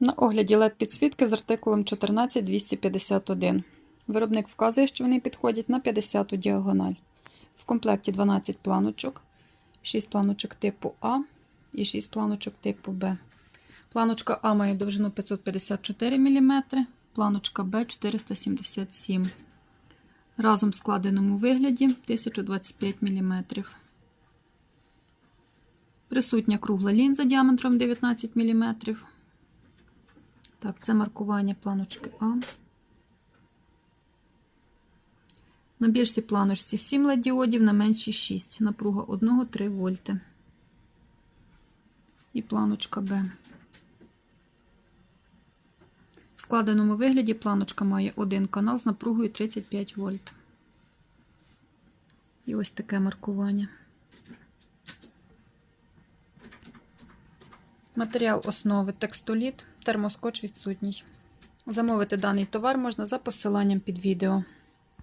На огляді LED підсвітки з артикулом 14251. Виробник вказує, що вони підходять на 50 діагональ. В комплекті 12 планочок, 6 планочок типу А і 6 планочок типу Б. Планочка А має довжину 554 мм, планочка Б 477 Разом в складеному вигляді 1025 мм. Присутня кругла лінза діаметром 19 мм. Так, це маркування планочки А. На більшій планочці 7 LED-діодів, на меншій 6. Напруга 1-3 вольти. І планочка Б. В складеному вигляді планочка має один канал з напругою 35 вольт. І ось таке маркування. Матеріал основи текстоліт, термоскотч відсутній. Замовити даний товар можна за посиланням під відео.